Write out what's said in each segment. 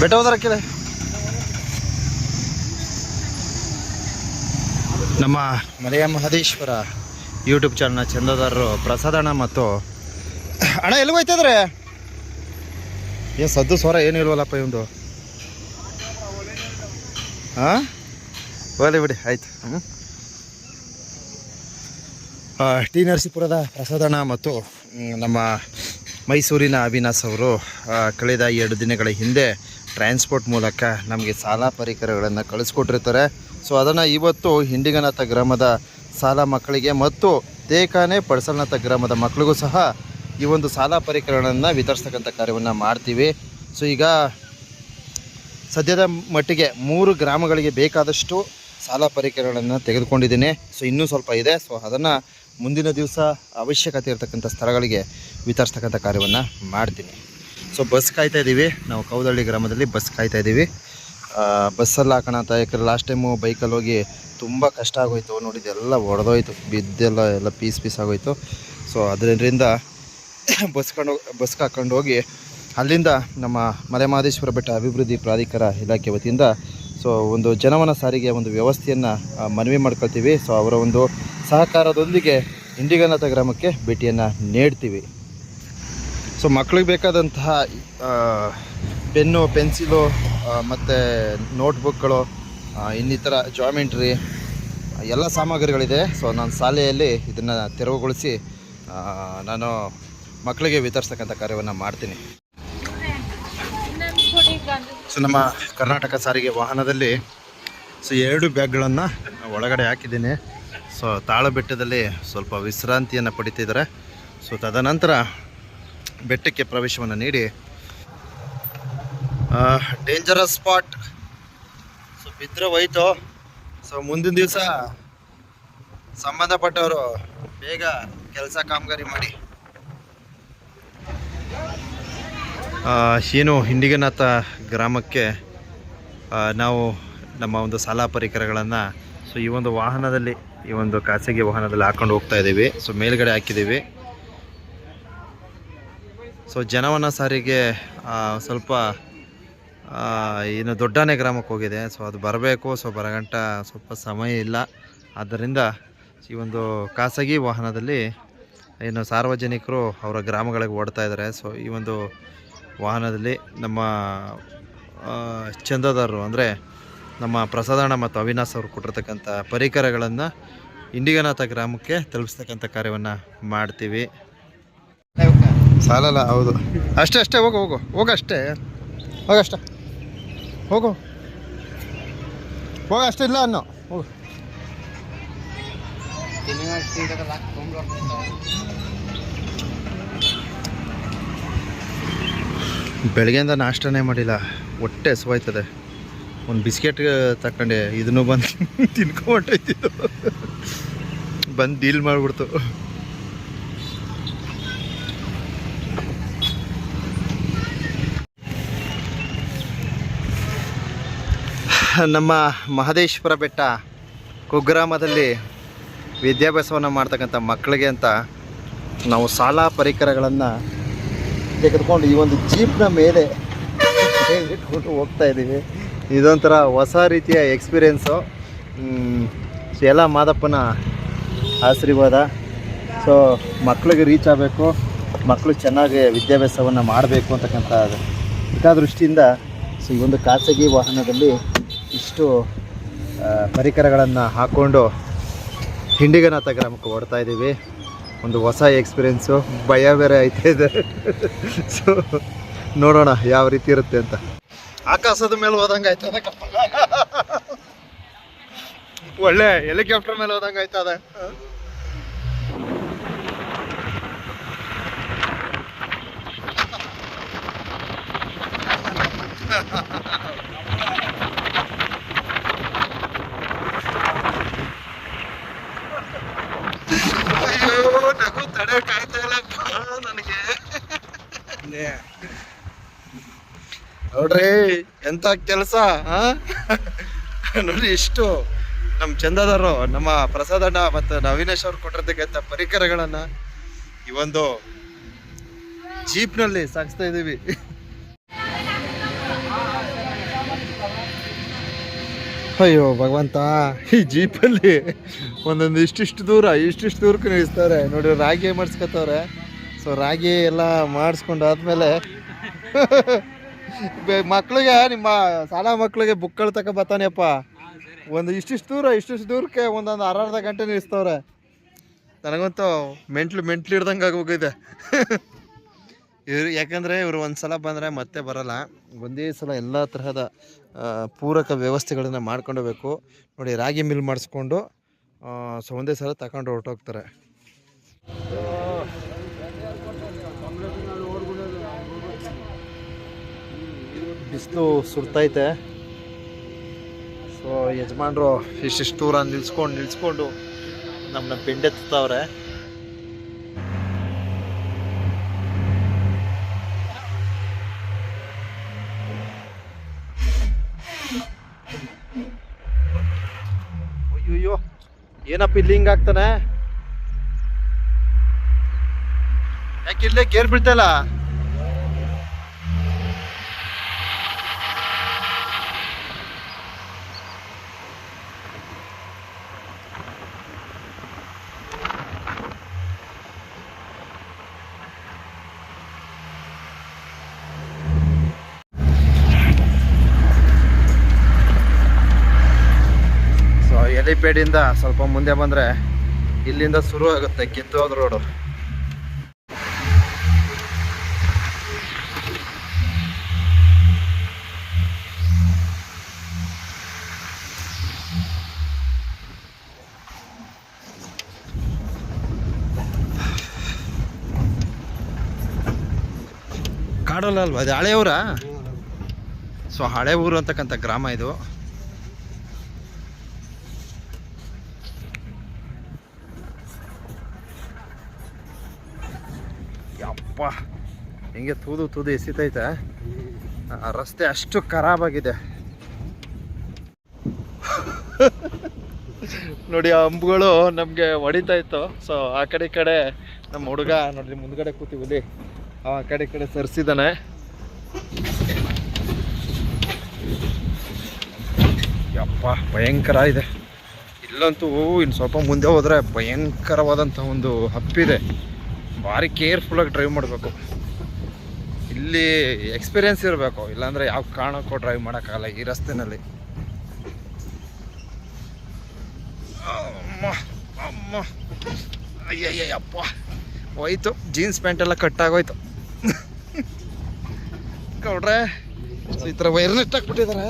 ಬೆಟ್ಟ ಹೋದರಕ್ಕಿದೆ ನಮ್ಮ ಮಲೆಯ ಮಹದೇಶ್ವರ ಯೂಟ್ಯೂಬ್ ಚಾನಲ್ನ ಚಂದದಾರರು ಪ್ರಸಾದ ಅಣ್ಣ ಮತ್ತು ಅಣ್ಣ ಎಲ್ಲಿ ಹೋಯ್ತದ್ರೆ? ಏನು ಸದ್ದು ಸ್ವರ ಏನು ಇಲ್ವಲ್ಲಪ್ಪ ಇವಂದು? ಹಾಂ? ಹೋಗಲಿ ಬಿಡಿ, ಆಯ್ತು. ಹ್ಞೂ ಟಿ ನರಸೀಪುರದ ಪ್ರಸಾದಣ್ಣ ಮತ್ತು ನಮ್ಮ ಮೈಸೂರಿನ ಅವಿನಾಶ್ ಅವರು ಕಳೆದ ಎರಡು ದಿನಗಳ ಹಿಂದೆ ಟ್ರಾನ್ಸ್ಪೋರ್ಟ್ ಮೂಲಕ ನಮಗೆ ಸಾಲ ಪರಿಕರಗಳನ್ನು ಕಳಿಸ್ಕೊಟ್ಟಿರ್ತಾರೆ. ಸೊ ಅದನ್ನು ಇವತ್ತು ಹಿಂಡಿಗನಾಥ ಗ್ರಾಮದ ಸಾಲ ಮಕ್ಕಳಿಗೆ ಮತ್ತು ತೇಕಾನೆ ಪಡಸಲ್ನಾಥ ಗ್ರಾಮದ ಮಕ್ಕಳಿಗೂ ಸಹ ಈ ಒಂದು ಸಾಲ ಪರಿಕರಗಳನ್ನು ವಿತರಿಸ್ತಕ್ಕಂಥ ಕಾರ್ಯವನ್ನು ಮಾಡ್ತೀವಿ. ಸೊ ಈಗ ಸದ್ಯದ ಮಟ್ಟಿಗೆ ಮೂರು ಗ್ರಾಮಗಳಿಗೆ ಬೇಕಾದಷ್ಟು ಸಾಲ ಪರಿಕರಗಳನ್ನು ತೆಗೆದುಕೊಂಡಿದ್ದೀನಿ. ಸೊ ಇನ್ನೂ ಸ್ವಲ್ಪ ಇದೆ. ಸೊ ಅದನ್ನು ಮುಂದಿನ ದಿವಸ ಅವಶ್ಯಕತೆ ಇರತಕ್ಕಂಥ ಸ್ಥಳಗಳಿಗೆ ವಿತರಿಸ್ತಕ್ಕಂಥ ಕಾರ್ಯವನ್ನು ಮಾಡ್ತೀನಿ. ಸೊ ಬಸ್ ಕಾಯ್ತಾ ಇದ್ದೀವಿ ನಾವು ಕೌದಳ್ಳಿ ಗ್ರಾಮದಲ್ಲಿ ಬಸ್ ಕಾಯ್ತಾ ಇದ್ದೀವಿ ಬಸ್ಸಲ್ಲಿ ಹಾಕೋಣ ಅಂತ ಯಾಕಂದ್ರೆ ಲಾಸ್ಟ್ ಟೈಮು ಬೈಕಲ್ಲಿ ಹೋಗಿ ತುಂಬ ಕಷ್ಟ ಆಗೋಯ್ತು. ನೋಡಿದ್ದು ಎಲ್ಲ ಒಡೆದೋಯ್ತು. ಬಿದ್ದೆಲ್ಲ ಎಲ್ಲ ಪೀಸ್ ಪೀಸ್ ಆಗೋಯ್ತು. ಸೊ ಅದರಿಂದ ಬಸ್ ಕೊಂಡು ಬಸ್ಗೆ ಹಾಕೊಂಡು ಹೋಗಿ ಅಲ್ಲಿಂದ ನಮ್ಮ ಮಲೆಮಹದೇಶ್ವರ ಬೆಟ್ಟ ಅಭಿವೃದ್ಧಿ ಪ್ರಾಧಿಕಾರ ಇಲಾಖೆ ವತಿಯಿಂದ ಸೊ ಒಂದು ಜನವನ ಸಾರಿಗೆ ಒಂದು ವ್ಯವಸ್ಥೆಯನ್ನು ಮನವಿ ಮಾಡ್ಕೊಳ್ತೀವಿ. ಸೊ ಅವರ ಒಂದು ಸಹಕಾರದೊಂದಿಗೆ ಇಂಡಿಗನಾಥ ಗ್ರಾಮಕ್ಕೆ ಭೇಟಿಯನ್ನು ನೀಡ್ತೀವಿ. ಸೊ ಮಕ್ಕಳಿಗೆ ಬೇಕಾದಂತಹ ಪೆನ್ನು, ಪೆನ್ಸಿಲು ಮತ್ತು ನೋಟ್ಬುಕ್ಗಳು ಇನ್ನಿತರ ಜಾಮೆಂಟ್ರಿ, ಎಲ್ಲ ಸಾಮಗ್ರಿಗಳಿದೆ. ಸೊ ನಾನು ಶಾಲೆಯಲ್ಲಿ ಇದನ್ನು ತೆರವುಗೊಳಿಸಿ ನಾನು ಮಕ್ಕಳಿಗೆ ವಿತರಿಸ್ತಕ್ಕಂಥ ಕಾರ್ಯವನ್ನು ಮಾಡ್ತೀನಿ. ಸೊ ನಮ್ಮ ಕರ್ನಾಟಕ ಸಾರಿಗೆ ವಾಹನದಲ್ಲಿ ಸೊ ಎರಡು ಬ್ಯಾಗ್ಗಳನ್ನು ಒಳಗಡೆ ಹಾಕಿದ್ದೀನಿ. ಸೊ ತಾಳಬೆಟ್ಟದಲ್ಲಿ ಸ್ವಲ್ಪ ವಿಶ್ರಾಂತಿಯನ್ನು ಪಡಿತಿದ್ದಾರೆ. ಸೊ ತದನಂತರ ಬೆಟ್ಟಕ್ಕೆ ಪ್ರವೇಶವನ್ನು ನೀಡಿ ಡೇಂಜರಸ್ ಸ್ಪಾಟ್ ಸೊ ಬಿದ್ದರೆ ಹೋಯ್ತು. ಸೊ ಮುಂದಿನ ದಿವಸ ಸಂಬಂಧಪಟ್ಟವರು ಬೇಗ ಕೆಲಸ ಕಾಮಗಾರಿ ಮಾಡಿ. ಏನು ಹಿಂಡಿಗನಾಥ ಗ್ರಾಮಕ್ಕೆ ನಾವು ನಮ್ಮ ಒಂದು ಸಾಲ ಪರಿಕರಗಳನ್ನು, ಸೊ ಈ ಒಂದು ವಾಹನದಲ್ಲಿ ಈ ಒಂದು ಖಾಸಗಿ ವಾಹನದಲ್ಲಿ ಹಾಕೊಂಡು ಹೋಗ್ತಾ ಇದ್ದೀವಿ. ಸೊ ಮೇಲ್ಗಡೆ ಹಾಕಿದ್ದೀವಿ. ಸೊ ಜನವನ ಸಾರಿಗೆ ಸ್ವಲ್ಪ ಇನ್ನು ದೊಡ್ಡಾನೆ ಗ್ರಾಮಕ್ಕೆ ಹೋಗಿದೆ. ಸೊ ಅದು ಬರಬೇಕು. ಸೊ ಬರಗಂಟ ಸ್ವಲ್ಪ ಸಮಯ ಇಲ್ಲ. ಆದ್ದರಿಂದ ಈ ಒಂದು ಖಾಸಗಿ ವಾಹನದಲ್ಲಿ ಏನು ಸಾರ್ವಜನಿಕರು ಅವರ ಗ್ರಾಮಗಳಿಗೆ ಓಡ್ತಾ ಇದ್ದಾರೆ. ಸೊ ಈ ಒಂದು ವಾಹನದಲ್ಲಿ ನಮ್ಮ ಚಂದದಾರರು ಅಂದರೆ ನಮ್ಮ ಪ್ರಸಾದಣ್ಣ ಮತ್ತು ಅವಿನಾಶ್ ಅವರು ಕೊಟ್ಟಿರ್ತಕ್ಕಂಥ ಪರಿಕರಗಳನ್ನು ಇಂಡಿಗನಾಥ ಗ್ರಾಮಕ್ಕೆ ತಲುಪಿಸ್ತಕ್ಕಂಥ ಕಾರ್ಯವನ್ನು ಮಾಡ್ತೀವಿ. ಸಾಲಲ್ಲ, ಹೌದು. ಅಷ್ಟೇ ಅಷ್ಟೇ, ಹೋಗು ಹೋಗು ಹೋಗಷ್ಟೇ ಹೋಗಷ್ಟೇ ಹೋಗು. ಹೋಗ ಅಷ್ಟೇ, ಇಲ್ಲ ಅನ್ನೋ. ಹೋಗು. ಬೆಳಗ್ಗೆಯಿಂದ ನಾಷ್ಟನೇ ಮಾಡಿಲ್ಲ, ಹೊಟ್ಟೆ ಹಸುವಾಯ್ತದೆ. ಒಂದು ಬಿಸ್ಕೆಟ್ ತಕೊಂಡೆ ಇದನ್ನು ಬಂದು ತಿನ್ಕೊಂಡೈತಿದ್ದು ಬಂದು ಡೀಲ್ ಮಾಡಿಬಿಡ್ತು. ನಮ್ಮ ಮಹದೇಶ್ವರ ಬೆಟ್ಟ ಕುಗ್ರಾಮದಲ್ಲಿ ವಿದ್ಯಾಭ್ಯಾಸವನ್ನು ಮಾಡ್ತಕ್ಕಂಥ ಮಕ್ಕಳಿಗೆ ಅಂತ ನಾವು ಶಾಲಾ ಪರಿಕರಗಳನ್ನು ತೆಗೆದುಕೊಂಡು ಈ ಒಂದು ಜೀಪ್ನ ಮೇಲೆ ಇಟ್ಕೊಂಡು ಹೋಗ್ತಾ ಇದ್ದೀವಿ. ಇದೊಂಥರ ಹೊಸ ರೀತಿಯ ಎಕ್ಸ್ಪೀರಿಯೆನ್ಸು. ಸೊ ಎಲ್ಲ ಮಾದಪ್ಪನ ಆಶೀರ್ವಾದ. ಸೊ ಮಕ್ಕಳಿಗೆ ರೀಚ್ ಆಗಬೇಕು ಮಕ್ಕಳು ಚೆನ್ನಾಗಿ ವಿದ್ಯಾಭ್ಯಾಸವನ್ನು ಮಾಡಬೇಕು ಅಂತಕ್ಕಂಥ ಹಿತದೃಷ್ಟಿಯಿಂದ ಸೊ ಈ ಒಂದು ಖಾಸಗಿ ವಾಹನದಲ್ಲಿ ಇಷ್ಟು ಪರಿಕರಗಳನ್ನು ಹಾಕ್ಕೊಂಡು ಹಿಂಡಿಗನಾಥ ಗ್ರಾಮಕ್ಕೆ ಓಡ್ತಾ ಇದ್ದೀವಿ. ಒಂದು ಹೊಸ ಎಕ್ಸ್ಪೀರಿಯೆನ್ಸು, ಭಯ ಬೇರೆ ಐತೆ ಇದೆ. ಸೊ ನೋಡೋಣ ಯಾವ ರೀತಿ ಇರುತ್ತೆ ಅಂತ. ಆಕಾಶದ ಮೇಲೆ ಹೋದಂಗೆ ಆಯ್ತದ ಒಳ್ಳೆ ಹೆಲಿಕಾಪ್ಟರ್ ಮೇಲೆ ಹೋದಂಗೆ ಆಯ್ತದ ಎಂತ ಕೆಲಸ ನೋಡಿ ಇಷ್ಟು ನಮ್ಮ ಚಂದದವರು, ನಮ್ಮ ಪ್ರಸಾದಣ್ಣ ಮತ್ತು ನವೀನೇಶ್ ಅವ್ರು ಕೊಟ್ಟಿರ್ತಕ್ಕಂಥ ಪರಿಕರಗಳನ್ನು ಈ ಒಂದು ಜೀಪ್ನಲ್ಲಿ ಸಾಗಿಸ್ತಾ ಇದ್ದೀವಿ. ಅಯ್ಯೋ, ಭಗವಂತ, ಈ ಜೀಪಲ್ಲಿ ಒಂದೊಂದು ಇಷ್ಟಿಷ್ಟು ದೂರ, ಇಷ್ಟಿಷ್ಟು ದೂರಕ್ಕೂ ನಿಲ್ಲಿಸ್ತಾರೆ. ನೋಡಿ ರಾಗಿ ಮಾಡಿಸ್ಕೊತವ್ರೆ. ಸೊ ರಾಗಿ ಎಲ್ಲ ಮಾಡಿಸ್ಕೊಂಡಾದ್ಮೇಲೆ ಮಕ್ಳಿಗೆ ನಿಮ್ಮ ಶಾಲಾ ಮಕ್ಳಿಗೆ ಬುಕ್ಗಳು ತಕ ಬರ್ತಾನೆಯಪ್ಪ ಒಂದು ಇಷ್ಟಿಷ್ಟು ದೂರ, ಇಷ್ಟಿಷ್ಟು ದೂರಕ್ಕೆ ಒಂದೊಂದು ಅರ್ಧ ಗಂಟೆ ನಿಲ್ಲಿಸ್ತವ್ರೆ ನನಗಂತೂ ಮೆಂಟ್ಲು ಮೆಂಟ್ಲು ಹಿಡ್ದಂಗೆ ಆಗೋಗಿದೆ. ಇವ್ರು, ಯಾಕಂದರೆ ಇವರು ಒಂದು ಸಲ ಬಂದರೆ ಮತ್ತೆ ಬರಲ್ಲ. ಒಂದೇ ಸಲ ಎಲ್ಲ ತರಹದ ಪೂರಕ ವ್ಯವಸ್ಥೆಗಳನ್ನು ಮಾಡ್ಕೊಂಡೋಗ್ಬೇಕು ನೋಡಿ, ರಾಗಿ ಮಿಲ್ ಮಾಡಿಸ್ಕೊಂಡು ಸೊ, ಒಂದೇ ಸಲ ತಗೊಂಡು ಹೊರಟೋಗ್ತಾರೆ. ಬಿಸಿಲು ಸುರ್ತೈತೆ ಸೊ ಯಜಮಾನ್ರು ಇಷ್ಟಿಷ್ಟು ದೂರ ನಿಲ್ಸ್ಕೊಂಡು ನಿಲ್ಸ್ಕೊಂಡು ನಮ್ಮನ್ನ ಬೆಂಡೆತ್ತವ್ರೆ ಅಯ್ಯೋ ಏನಪ್ಪ ಇಲ್ಲಿ ಹಿಂಗಾಗ್ತಾನೆ ಯಾಕೆ ಇಲ್ಲೇ ಗೇರ್ ಬೀಳ್ತಲ್ಲ ಸೊ ಸ್ವಲ್ಪ ಮುಂದೆ ಬಂದರೆ ಇಲ್ಲಿಂದ ಶುರು ಆಗುತ್ತೆ ಕಿತ್ತೋದ್ ರೋಡು ಕಾಡಲ್ಲ ಅಲ್ವಾ? ಅದು ಹಳೆ ಊರ ಸೊ ಹಳೆ ಊರು ಅಂತಕ್ಕಂಥ ಗ್ರಾಮ ಇದು. ಯಪ್ಪ ಹಿಂಗೆ ತೂದು ತೂದು ಎಸಿತೈತೆ. ರಸ್ತೆ ಅಷ್ಟು ಖರಾಬಾಗಿದೆ. ನೋಡಿ, ಆ ಅಂಬುಗಳು ನಮಗೆ ಹೊಡಿತಾ ಇತ್ತು. ಸೊ ಆ ಕಡೆ ಈ ಕಡೆ ನಮ್ಮ ಹುಡುಗ ನೋಡಿ ಮುಂದ್ಗಡೆ ಕೂತೀವಿ ಆ ಕಡೆ ಈ ಕಡೆ ಸರಿಸಿದಾನೆ. ಯಪ್ಪ, ಭಯಂಕರ ಇದೆ. ಇಲ್ಲಂತೂ, ಇನ್ನು ಸ್ವಲ್ಪ ಮುಂದೆ ಹೋದ್ರೆ ಭಯಂಕರವಾದಂಥ ಒಂದು ಹಪ್ಪಿದೆ. ಭಾರಿ ಕೇರ್ಫುಲ್ಲಾಗಿ ಡ್ರೈವ್ ಮಾಡಬೇಕು. ಇಲ್ಲಿ ಎಕ್ಸ್ಪೀರಿಯನ್ಸ್ ಇರಬೇಕು. ಇಲ್ಲಾಂದರೆ ಯಾವ ಕಾರಣಕ್ಕೂ ಡ್ರೈವ್ ಮಾಡೋಕ್ಕಾಗಲ್ಲ ಈ ರಸ್ತೆನಲ್ಲಿ. ಅಮ್ಮ ಅಮ್ಮ. ಅಯ್ಯಯ್ಯಪ್ಪ ಹೋಯ್ತು. ಜೀನ್ಸ್ ಪ್ಯಾಂಟ್ ಎಲ್ಲ ಕಟ್ಟಾಗೋಯ್ತು ಕೌಡ್ರೆ ಈ ಥರ ವೈರ್ ನೆಟ್ ಹಾಕ್ಬಿಟ್ಟಿದ್ದಾರೆ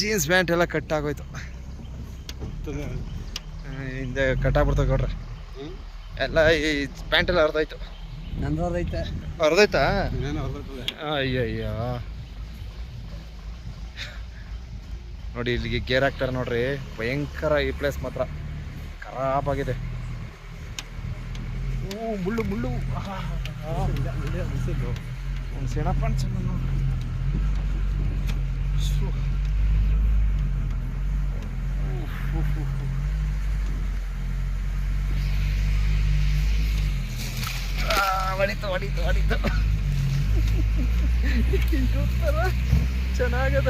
ಜೀನ್ಸ್ ಪ್ಯಾಂಟ್ ಎಲ್ಲ ಕಟ್ಟಾಗೋಯ್ತು ಹಿಂದೆ ಕಟ್ಟಾಗ್ಬಿಡ್ತಾವೆ ಗೌಡ್ರೆ. ಎಲ್ಲ ಈ ಪ್ಯಾಂಟ್ ಎಲ್ಲ ಅರ್ಧಾಯ್ತು ನಂದೈತೆ ಅರ್ಧೈತಾ ಅಯ್ಯಯ್ಯ. ನೋಡಿ ಇಲ್ಲಿಗೆ ಗೇರ್ ಹಾಕ್ತಾರೆ ನೋಡ್ರಿ. ಭಯಂಕರ ಈ ಪ್ಲೇಸ್ ಮಾತ್ರ. ಖರಾಬ್ ಆಗಿದೆ. ಓ ಮುಳ್ಳು ಮುಳ್ಳು. ಒಂದು ಸೆಣಪ್ಪ ನೋಡ್ರಿ. ಹೊಡಿತು ಹೊಡಿತು ಹೊಡಿತು. ಚೆನ್ನಾಗದ.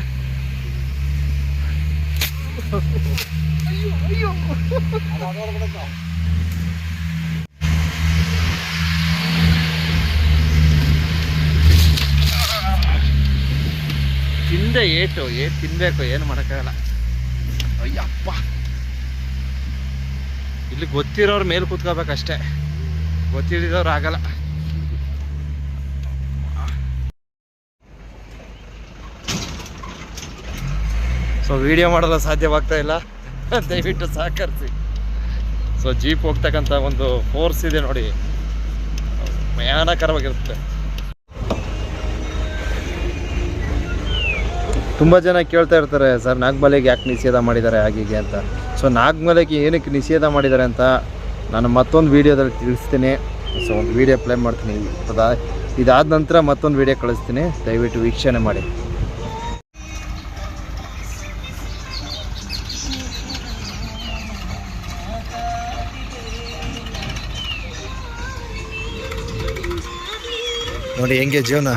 ಅಯ್ಯೋ ಅಯ್ಯೋ. ತಿಂದೆ ಏಟು, ಏ, ತಿನ್ಬೇಕು, ಏನು ಮಾಡೋಕ್ಕಾಗಲ್ಲ. ಅಯ್ಯಪ್ಪ. ಇಲ್ಲಿ ಗೊತ್ತಿರೋರು ಮೇಲೆ ಕೂತ್ಕೋಬೇಕಷ್ಟೇ. ಗೊತ್ತಿಳಿದವ್ರು ಆಗಲ್ಲ. ಸೊ ವಿಡಿಯೋ ಮಾಡಲು ಸಾಧ್ಯವಾಗ್ತಾ ಇಲ್ಲ. ದಯವಿಟ್ಟು ಸಹಕರಿಸಿ. ಸೊ ಜೀಪ್ ಹೋಗ್ತಕ್ಕಂಥ ಒಂದು ಫೋರ್ಸ್ ಇದೆ ನೋಡಿ. ಭಯಾನಕರವಾಗಿರುತ್ತೆ. ತುಂಬ ಜನ ಕೇಳ್ತಾ ಇರ್ತಾರೆ, ಸರ್, ನಾಗಮಲೆಗೆ ಯಾಕೆ ನಿಷೇಧ ಮಾಡಿದ್ದಾರೆ ಹಾಗೀಗೆ ಅಂತ. ಸೊ ನಾಗಮಲೆಗೆ ಏನಕ್ಕೆ ನಿಷೇಧ ಮಾಡಿದ್ದಾರೆ ಅಂತ ನಾನು ಮತ್ತೊಂದು ವೀಡಿಯೋದಲ್ಲಿ ತಿಳಿಸ್ತೀನಿ. ಸೊ ಒಂದು ವೀಡಿಯೋ ಪ್ಲೇ ಮಾಡ್ತೀನಿ. ಅದಾ ಇದಾದ ನಂತರ ಮತ್ತೊಂದು ವೀಡಿಯೋ ಕಳಿಸ್ತೀನಿ. ದಯವಿಟ್ಟು ವೀಕ್ಷಣೆ ಮಾಡಿ. ನೋಡಿ, ಹೆಂಗೆ ಜೀವನ?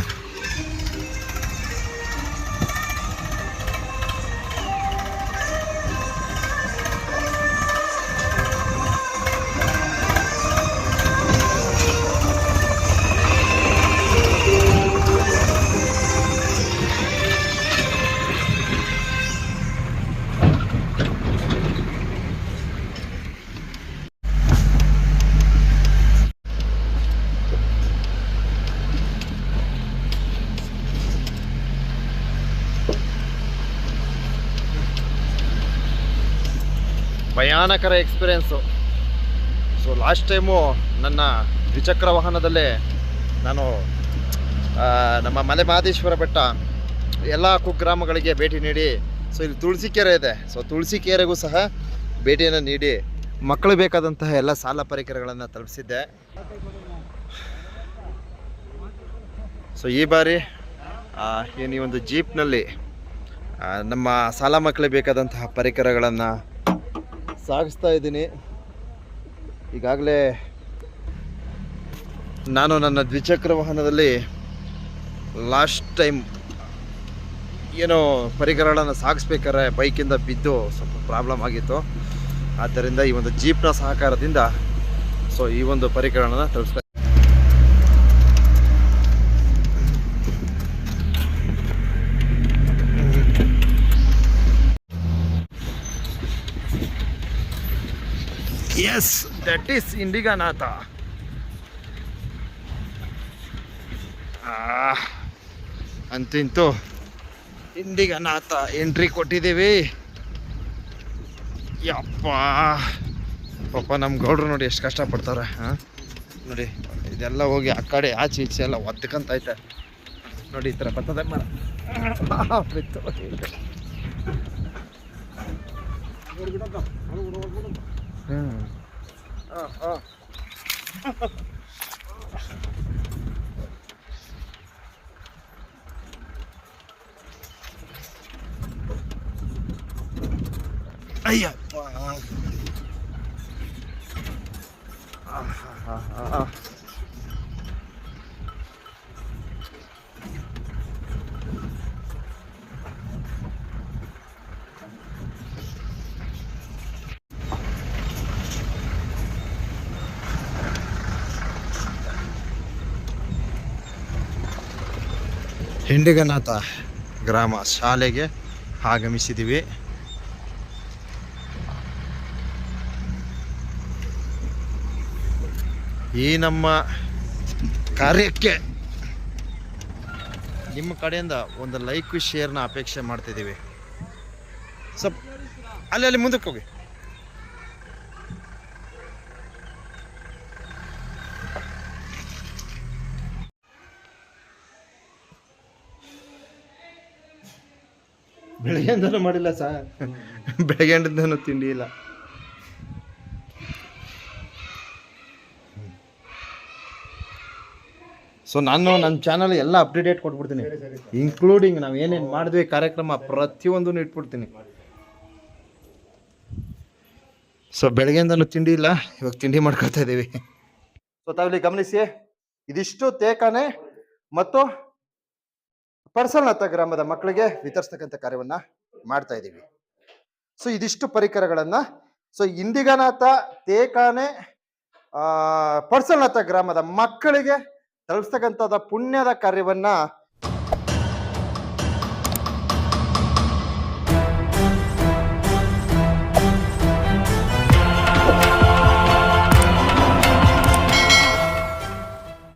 ಭಯಾನಕರ ಎಕ್ಸ್ಪೀರಿಯೆನ್ಸು ಸೊ ಲಾಸ್ಟ್ ಟೈಮು ನನ್ನ ದ್ವಿಚಕ್ರ ವಾಹನದಲ್ಲೇ ನಾನು ನಮ್ಮ ಮಲೆ ಮಹದೇಶ್ವರ ಬೆಟ್ಟ ಎಲ್ಲ ಕುಗ್ರಾಮಗಳಿಗೆ ಭೇಟಿ ನೀಡಿ ಸೊ ಇಲ್ಲಿ ತುಳಸಿ ಕೆರೆ ಇದೆ. ಸೊ ತುಳಸಿ ಕೆರೆಗೂ ಸಹ ಭೇಟಿಯನ್ನು ನೀಡಿ, ಮಕ್ಕಳು ಬೇಕಾದಂತಹ ಎಲ್ಲ ಸಾಲ ಪರಿಕರಗಳನ್ನು ತಲುಪಿಸಿದ್ದೆ. ಸೊ ಈ ಬಾರಿ ಏನು ಈ ಒಂದು ಜೀಪ್ನಲ್ಲಿ ನಮ್ಮ ಸಾಲ ಮಕ್ಕಳಿಗೆ ಬೇಕಾದಂತಹ ಪರಿಕರಗಳನ್ನು ಸಾಗಿಸ್ತಾ ಇದ್ದೀನಿ. ಈಗಾಗಲೇ ನಾನು ನನ್ನ ದ್ವಿಚಕ್ರ ವಾಹನದಲ್ಲಿ ಲಾಸ್ಟ್ ಟೈಮ್ ಏನೋ ಪರಿಕರಗಳನ್ನು ಸಾಗಿಸ್ಬೇಕಾದ್ರೆ ಬೈಕಿಂದ ಬಿದ್ದು ಸ್ವಲ್ಪ ಪ್ರಾಬ್ಲಮ್ ಆಗಿತ್ತು. ಆದ್ದರಿಂದ ಈ ಒಂದು ಜೀಪ್ನ ಸಹಕಾರದಿಂದ ಸೊ ಈ ಒಂದು ಪರಿಕರಗಳನ್ನು ತಲುಪಿಸ್ತಾ ಎಸ್ ದಟ್ ಈಸ್ ಇಂಡಿಗಾನಾಥ ಅಂತಿಂತು. ಇಂಡಿಗಾನಾಥ ಎಂಟ್ರಿ ಕೊಟ್ಟಿದ್ದೀವಿ. ಯಪ್ಪ. ಪಾಪ ನಮ್ಮ ಗೌಡ್ರು ನೋಡಿ ಎಷ್ಟು ಕಷ್ಟಪಡ್ತಾರೆ ಹಾಂ ನೋಡಿ ಇದೆಲ್ಲ ಹೋಗಿ ಆ ಕಡೆ ಆಚೆ ಈಚೆ ಎಲ್ಲ ಒದ್ಕಂತೈತೆ ನೋಡಿ ಈ ಥರ ಬರ್ತದೆ ಮರ. ಬಿತ್ತು. ಹ್ಮ್. ಆ, ಆ. ಅಯ್ಯಪ್ಪ ಆಹಾಹಾಹಾ. ಹಿಂಡಿಗನಾಥ ಗ್ರಾಮ ಶಾಲೆಗೆ ಆಗಮಿಸಿದ್ದೀವಿ ಈ ನಮ್ಮ ಕಾರ್ಯಕ್ಕೆ ನಿಮ್ಮ ಕಡೆಯಿಂದ ಒಂದು ಲೈಕ್ ಶೇರ್ನ ಅಪೇಕ್ಷೆ ಮಾಡ್ತಿದ್ದೀವಿ. ಸ್ವಲ್ಪ ಅಲ್ಲಿ ಮುಂದಕ್ಕೆ ಹೋಗಿ. ಬೆಳಗ್ಗೆಯಿಂದನೂ ಮಾಡಿಲ್ಲ ಸರ್ ಬೆಳಗ್ಗೆಯಿಂದನೂ ತಿಂಡಿ ಇಲ್ಲ. ಸೊ ನಾನು ನನ್ನ ಚಾನಲ್ ಎಲ್ಲ ಅಪ್ಡೇಟ್ ಕೊಟ್ಬಿಡ್ತೀನಿ. ಇನ್ಕ್ಲೂಡಿಂಗ್ ನಾವು ಏನೇನು ಮಾಡಿದ್ವಿ ಕಾರ್ಯಕ್ರಮ ಪ್ರತಿಯೊಂದನ್ನು ಇಟ್ಬಿಡ್ತೀನಿ. ಸೊ ಬೆಳಗ್ಗೆಯಿಂದನೂ ತಿಂಡಿ ಇಲ್ಲ. ಇವಾಗ ತಿಂಡಿ ಮಾಡ್ಕೊಳ್ತಾ ಇದ್ದೀವಿ. ಸೊ ತಾವಿಲ್ಲಿ ಗಮನಿಸಿ ಇದಿಷ್ಟು ತೇಕಾನೆ ಮತ್ತು ಪರ್ಸಲ್ನತ್ತ ಗ್ರಾಮದ ಮಕ್ಕಳಿಗೆ ವಿತರಿಸ್ತಕ್ಕಂಥ ಕಾರ್ಯವನ್ನ ಮಾಡ್ತಾ ಇದ್ದೀವಿ. ಸೊ ಇದಿಷ್ಟು ಪರಿಕರಗಳನ್ನ ಸೊ ಇಂದಿಗನಾಥ ತೇಕಾನೆ ಪರ್ಸಲ್ನತ್ತ ಗ್ರಾಮದ ಮಕ್ಕಳಿಗೆ ತಲುಪಿಸ್ತಕ್ಕಂಥದ ಪುಣ್ಯದ ಕಾರ್ಯವನ್ನ